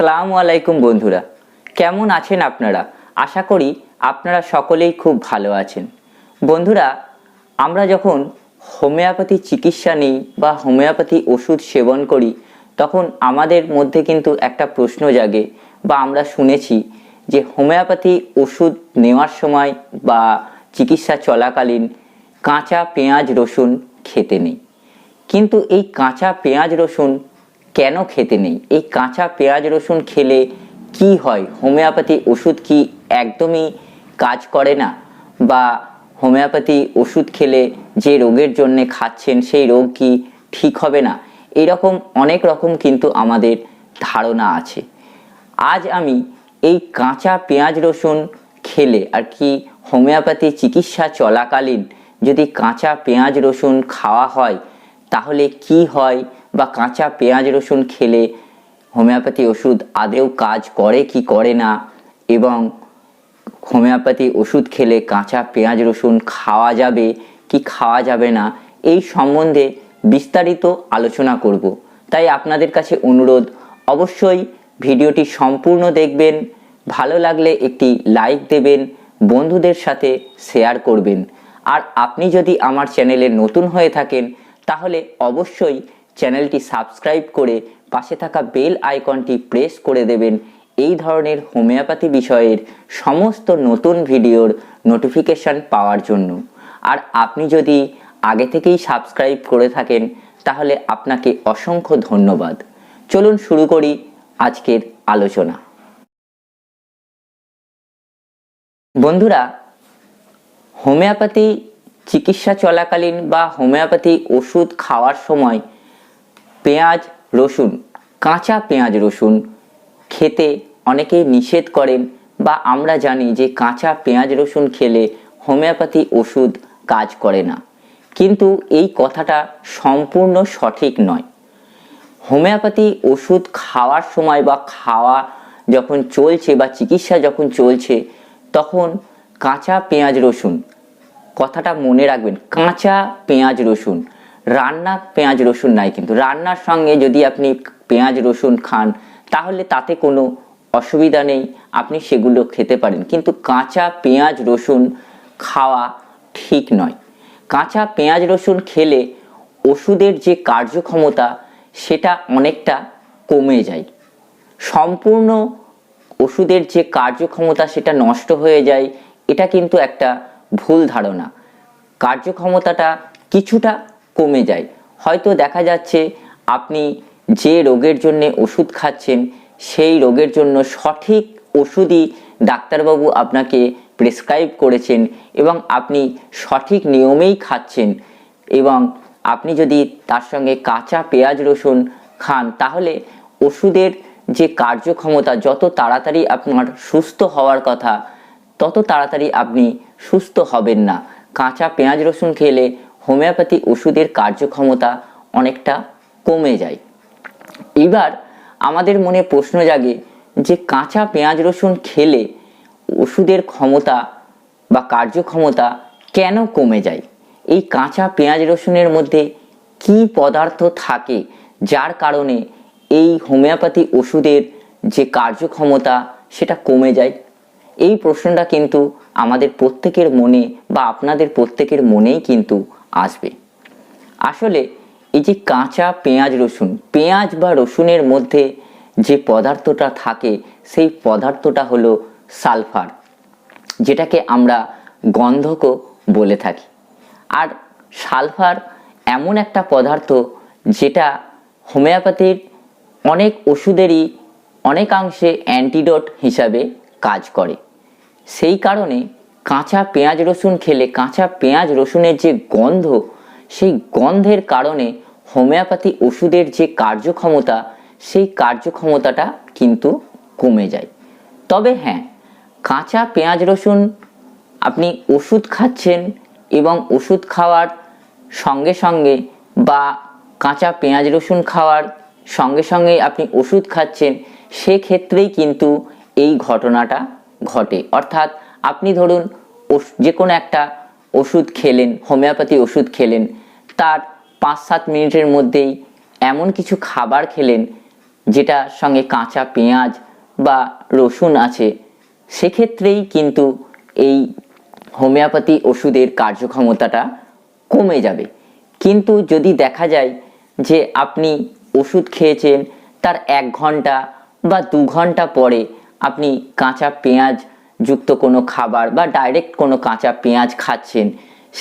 আসসালামু আলাইকুম বন্ধুরা। কেমন আছেন আপনারা? আশা করি আপনারা সকলেই খুব ভালো আছেন। বন্ধুরা, আমরা যখন হোমিওপ্যাথি চিকিৎসা নিই বা হোমিওপ্যাথি ওষুধ সেবন করি, তখন আমাদের মধ্যে কিন্তু একটা প্রশ্ন জাগে বা আমরা শুনেছি যে হোমিওপ্যাথি ওষুধ নেওয়ার সময় বা চিকিৎসা চলাকালীন কাঁচা পেঁয়াজ রসুন খেতে নেই। কিন্তু এই কাঁচা পেঁয়াজ রসুন কেন খেতে নেই? এই কাঁচা পেঁয়াজ রসুন খেলে কি হয়? হোমিওপ্যাথি ওষুধ কি একদমই কাজ করে না? বা হোমিওপ্যাথি ওষুধ খেলে যে রোগের জন্যে খাচ্ছেন, সেই রোগ কি ঠিক হবে না? এরকম অনেক রকম কিন্তু আমাদের ধারণা আছে। আজ আমি এই কাঁচা পেঁয়াজ রসুন খেলে আর কি হোমিওপ্যাথি চিকিৎসা চলাকালীন যদি কাঁচা পেঁয়াজ রসুন খাওয়া হয়, তাহলে কি হয়? বা কাঁচা পেঁয়াজ রসুন খেলে হোমিওপ্যাথি ওষুধ আদেও কাজ করে কি করে না? এবং হোমিওপ্যাথি ওষুধ খেলে কাঁচা পেঁয়াজ রসুন খাওয়া যাবে কি খাওয়া যাবে না? এই সম্বন্ধে বিস্তারিত আলোচনা করব। তাই আপনাদের কাছে অনুরোধ, অবশ্যই ভিডিওটি সম্পূর্ণ দেখবেন, ভালো লাগলে একটি লাইক দেবেন, বন্ধুদের সাথে শেয়ার করবেন। আর আপনি যদি আমার চ্যানেলে নতুন হয়ে থাকেন, তাহলে অবশ্যই চ্যানেলটি সাবস্ক্রাইব করে পাশে থাকা বেল আইকনটি প্রেস করে দেবেন। এই ধরনের হোমিওপ্যাথি বিষয়ের সমস্ত নতুন ভিডিওর নোটিফিকেশান পাওয়ার জন্য। আর আপনি যদি আগে থেকেই সাবস্ক্রাইব করে থাকেন, তাহলে আপনাকে অসংখ্য ধন্যবাদ। চলুন শুরু করি আজকের আলোচনা। বন্ধুরা, হোমিওপ্যাথি চিকিৎসা চলাকালীন বা হোমিওপ্যাথি ওষুধ খাওয়ার সময় পেঁয়াজ, রসুন, কাঁচা পেঁয়াজ, রসুন খেতে অনেকেই নিষেধ করেন বা আমরা জানি যে কাঁচা পেঁয়াজ, রসুন খেলে হোমিওপ্যাথি ওষুধ কাজ করে না। কিন্তু এই কথাটা সম্পূর্ণ সঠিক নয়। হোমিওপ্যাথি ওষুধ খাওয়ার সময় বা খাওয়া যখন চলছে বা চিকিৎসা যখন চলছে, তখন কাঁচা পেঁয়াজ, রসুন, কথাটা মনে রাখবেন, কাঁচা পেঁয়াজ, রসুন রান্না পেঁয়াজ, রসুন নাই কিন্তু। রান্নার সঙ্গে যদি আপনি পেঁয়াজ, রসুন খান, তাহলে তাতে কোনো অসুবিধা নেই, আপনি সেগুলো খেতে পারেন। কিন্তু কাঁচা পেঁয়াজ, রসুন খাওয়া ঠিক নয়। কাঁচা পেঁয়াজ, রসুন খেলে ওষুধের যে কার্যক্ষমতা, সেটা অনেকটা কমে যায়। সম্পূর্ণ ওষুধের যে কার্যক্ষমতা, সেটা নষ্ট হয়ে যায়, এটা কিন্তু একটা ভুল ধারণা। কার্যক্ষমতাটা কিছুটা কমে যায়। হয়তো দেখা যাচ্ছে আপনি যে রোগের জন্য ওষুধ খাচ্ছেন, সেই রোগের জন্য সঠিক ওষুধই ডাক্তারবাবু আপনাকে প্রেসক্রাইব করেছেন এবং আপনি সঠিক নিয়মেই খাচ্ছেন এবং আপনি যদি তার সঙ্গে কাঁচা পেঁয়াজ রসুন খান, তাহলে ওষুধের যে কার্যক্ষমতা যত তাড়াতাড়ি আপনার সুস্থ হওয়ার কথা, তত তাড়াতাড়ি আপনি সুস্থ হবেন না। কাঁচা পেঁয়াজ রসুন খেলে হোমিওপ্যাথি ওষুধের কার্যক্ষমতা অনেকটা কমে যায়। এবার আমাদের মনে প্রশ্ন জাগে যে কাঁচা পেঁয়াজ রসুন খেলে ওষুধের ক্ষমতা বা কার্যক্ষমতা কেন কমে যায়? এই কাঁচা পেঁয়াজ রসুনের মধ্যে কি পদার্থ থাকে যার কারণে এই হোমিওপ্যাথি ওষুধের যে কার্যক্ষমতা সেটা কমে যায়? এই প্রশ্নটা কিন্তু আমাদের প্রত্যেকের মনে বা আপনাদের প্রত্যেকের মনেই কিন্তু আসবে। আসলে এই যে কাঁচা পেঁয়াজ রসুন, পেঁয়াজ বা রসুনের মধ্যে যে পদার্থটা থাকে, সেই পদার্থটা হলো সালফার, যেটাকে আমরা গন্ধকও বলে থাকি। আর সালফার এমন একটা পদার্থ যেটা হোমিওপ্যাথির অনেক ওষুধেরই অনেকাংশে অ্যান্টিডট হিসাবে কাজ করে। সেই কারণে কাঁচা পেঁয়াজ রসুন খেলে কাঁচা পেঁয়াজ রসুনের যে গন্ধ, সেই গন্ধের কারণে হোমিওপ্যাথি ওষুধের যে কার্যক্ষমতা, সেই কার্যক্ষমতাটা কিন্তু কমে যায়। তবে হ্যাঁ কাঁচা পেঁয়াজ রসুন আপনি ওষুধ খাচ্ছেন এবং ওষুধ খাওয়ার সঙ্গে সঙ্গে বা কাঁচা পেঁয়াজ রসুন খাওয়ার সঙ্গে সঙ্গে আপনি ওষুধ খাচ্ছেন, সেক্ষেত্রেই কিন্তু এই ঘটনাটা ঘটে। অর্থাৎ আপনি ধরুন যে কোনো একটা ওষুধ খেলেন, হোমিওপ্যাথি ওষুধ খেলেন, তার পাঁচ সাত মিনিটের মধ্যেই এমন কিছু খাবার খেলেন, যেটা সঙ্গে কাঁচা পেঁয়াজ বা রসুন আছে, সেক্ষেত্রেই কিন্তু এই হোমিওপ্যাথি ওষুধের কার্যক্ষমতাটা কমে যাবে। কিন্তু যদি দেখা যায় যে আপনি ওষুধ খেয়েছেন, তার এক ঘণ্টা বা দু ঘণ্টা পরে আপনি কাঁচা পেঁয়াজ যুক্ত কোনো খাবার বা ডাইরেক্ট কোনো কাঁচা পেঁয়াজ খাচ্ছেন,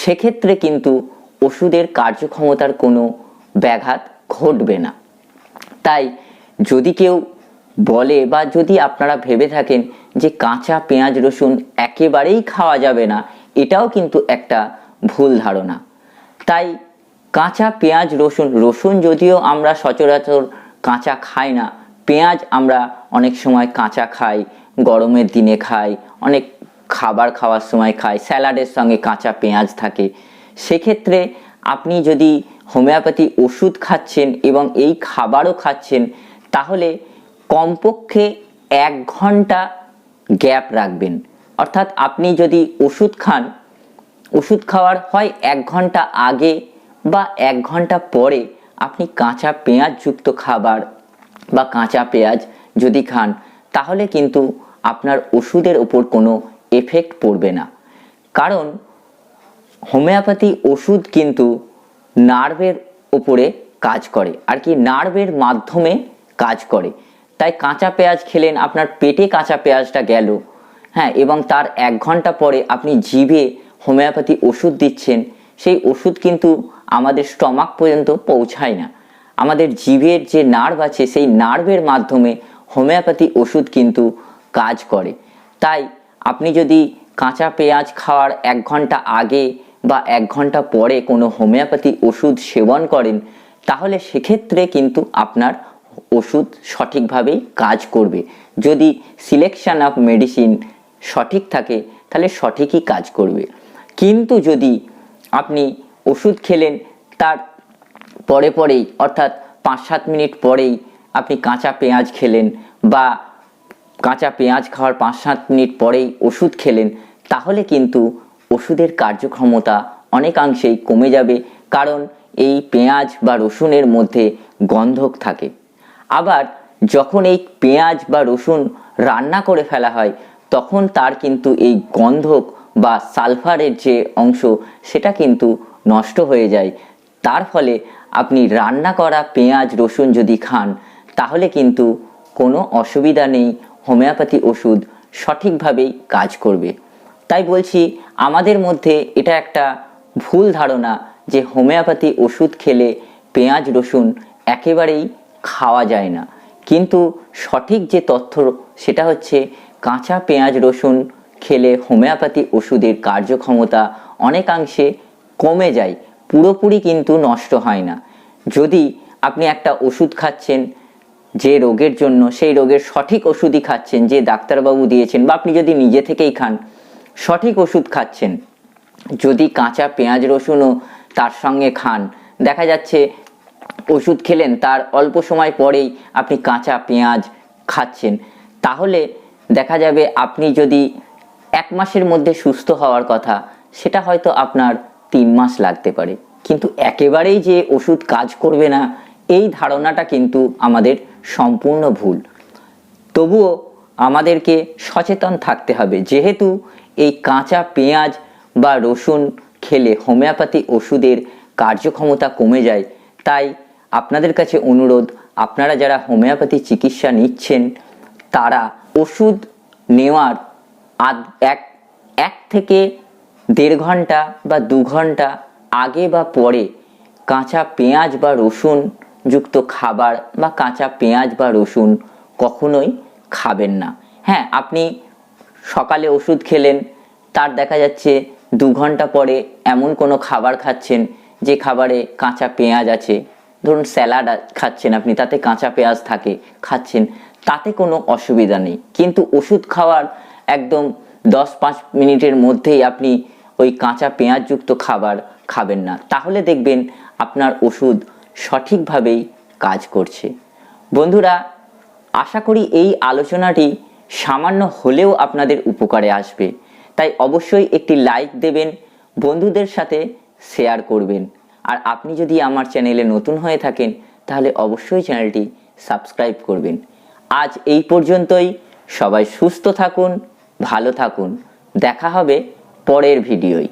সেক্ষেত্রে কিন্তু ওষুধের কার্যক্ষমতার কোনো ব্যাঘাত ঘটবে না। তাই যদি কেউ বলে বা যদি আপনারা ভেবে থাকেন যে কাঁচা পেঁয়াজ রসুন একেবারেই খাওয়া যাবে না, এটাও কিন্তু একটা ভুল ধারণা। তাই কাঁচা পেঁয়াজ রসুন রসুন যদিও আমরা সচরাচর কাঁচা খাই না, পেঁয়াজ আমরা অনেক সময় কাঁচা খাই গরমের দিনে খাই, অনেক খাবার খাওয়ার সময় খাই, স্যালাডের সঙ্গে কাঁচা পেঁয়াজ থাকে। সেক্ষেত্রে আপনি যদি হোমিওপ্যাথি ওষুধ খাচ্ছেন এবং এই খাবারও খাচ্ছেন, তাহলে কমপক্ষে এক ঘণ্টা গ্যাপ রাখবেন। অর্থাৎ আপনি যদি ওষুধ খান, ওষুধ খাওয়ার হয় এক ঘণ্টা আগে বা এক ঘণ্টা পরে আপনি কাঁচা পেঁয়াজ যুক্ত খাবার বা কাঁচা পেঁয়াজ যদি খান, তাহলে কিন্তু আপনার ওষুধের ওপর কোনো এফেক্ট পড়বে না। কারণ হোমিওপ্যাথি ওষুধ কিন্তু নার্ভের উপরে কাজ করে, আর কি নার্ভের মাধ্যমে কাজ করে। তাই কাঁচা পেঁয়াজ খেলেন, আপনার পেটে কাঁচা পেঁয়াজটা গেল হ্যাঁ এবং তার এক ঘণ্টা পরে আপনি জিভে হোমিওপ্যাথি ওষুধ দিচ্ছেন, সেই ওষুধ কিন্তু আমাদের স্টমাক পর্যন্ত পৌঁছায় না। আমাদের জিভের যে নার্ভ আছে, সেই নার্ভের মাধ্যমে হোমিওপ্যাথি ওষুধ কিন্তু কাজ করে। তাই আপনি যদি কাঁচা পেঁয়াজ খাওয়ার এক ঘণ্টা আগে বা এক ঘণ্টা পরে কোনো হোমিওপ্যাথি ওষুধ সেবন করেন, তাহলে সেক্ষেত্রে কিন্তু আপনার ওষুধ সঠিকভাবেই কাজ করবে। যদি সিলেকশন অফ মেডিসিন সঠিক থাকে, তাহলে সঠিকই কাজ করবে। কিন্তু যদি আপনি ওষুধ খেলেন, তার পরে পরেই, অর্থাৎ পাঁচ সাত মিনিট পরেই আপনি কাঁচা পেঁয়াজ খেলেন বা কাঁচা পেঁয়াজ খাওয়ার পাঁচ সাত মিনিট পরেই ওষুধ খেলেন, তাহলে কিন্তু ওষুধের কার্যক্ষমতা অনেকাংশেই কমে যাবে, কারণ এই পেঁয়াজ বা রসুনের মধ্যে গন্ধক থাকে। আবার যখন এই পেঁয়াজ বা রসুন রান্না করে ফেলা হয়, তখন তার কিন্তু এই গন্ধক বা সালফারের যে অংশ, সেটা কিন্তু নষ্ট হয়ে যায়। তার ফলে আপনি রান্না করা পেঁয়াজ, রসুন যদি খান, তাহলে কিন্তু কোনো অসুবিধা নেই হোমিওপ্যাথি ওষুধ সঠিকভাবেই কাজ করবে। তাই বলছি, আমাদের মধ্যে এটা একটা ভুল ধারণা যে হোমিওপ্যাথি ওষুধ খেলে পেঁয়াজ, রসুন একেবারেই খাওয়া যায় না। কিন্তু সঠিক যে তথ্য সেটা হচ্ছে, কাঁচা পেঁয়াজ, রসুন খেলে হোমিওপ্যাথি ওষুধের কার্যক্ষমতা অনেকাংশে কমে যায়, পুরোপুরি কিন্তু নষ্ট হয় না। যদি আপনি একটা ওষুধ খাচ্ছেন যে রোগের জন্য সেই রোগের সঠিক ওষুধই খাচ্ছেন, যে ডাক্তারবাবু দিয়েছেন বা আপনি যদি নিজে থেকেই খান, সঠিক ওষুধ খাচ্ছেন। যদি কাঁচা পেঁয়াজ রসুনও তার সঙ্গে খান, দেখা যাচ্ছে ওষুধ খেলেন, তার অল্প সময় পরেই আপনি কাঁচা পেঁয়াজ খাচ্ছেন। তাহলে দেখা যাবে আপনি যদি এক মাসের মধ্যে সুস্থ হওয়ার কথা, সেটা হয়তো আপনার তিন মাস লাগতে পারে। কিন্তু একেবারেই যে ওষুধ কাজ করবে না, এই ধারণাটা কিন্তু আমাদের সম্পূর্ণ ভুল। তবুও আমাদেরকে সচেতন থাকতে হবে, যেহেতু এই কাঁচা পেঁয়াজ বা রসুন খেলে হোমিওপ্যাথি ওষুধের কার্যক্ষমতা কমে যায়। তাই আপনাদের কাছে অনুরোধ, আপনারা যারা হোমিওপ্যাথি চিকিৎসা নিচ্ছেন, তারা ওষুধ নেওয়ার আধ, এক এক থেকে দেড় ঘণ্টা বা দু ঘণ্টা আগে বা পরে কাঁচা পেঁয়াজ বা রসুন যুক্ত খাবার বা কাঁচা পেঁয়াজ বা রসুন কখনোই খাবেন না। হ্যাঁ আপনি সকালে ওষুধ খেলেন, তার দেখা যাচ্ছে দু ঘণ্টা পরে এমন কোনো খাবার খাচ্ছেন যে খাবারে কাঁচা পেঁয়াজ আছে। ধরুন স্যালাড খাচ্ছেন আপনি, তাতে কাঁচা পেঁয়াজ থাকে, খাচ্ছেন, তাতে কোনো অসুবিধা নেই। কিন্তু ওষুধ খাওয়ার একদম দশ পাঁচ মিনিটের মধ্যেই আপনি ওই কাঁচা পেঁয়াজযুক্ত খাবার খাবেন না। তাহলে দেখবেন আপনার ওষুধ সঠিকভাবেই কাজ করছে। বন্ধুরা, আশা করি এই আলোচনাটি সামান্য হলেও আপনাদের উপকারে আসবে। তাই অবশ্যই একটি লাইক দেবেন, বন্ধুদের সাথে শেয়ার করবেন। আর আপনি যদি আমার চ্যানেলে নতুন হয়ে থাকেন, তাহলে অবশ্যই চ্যানেলটি সাবস্ক্রাইব করবেন। আজ এই পর্যন্তই। সবাই সুস্থ থাকুন, ভালো থাকুন। দেখা হবে পরের ভিডিওয়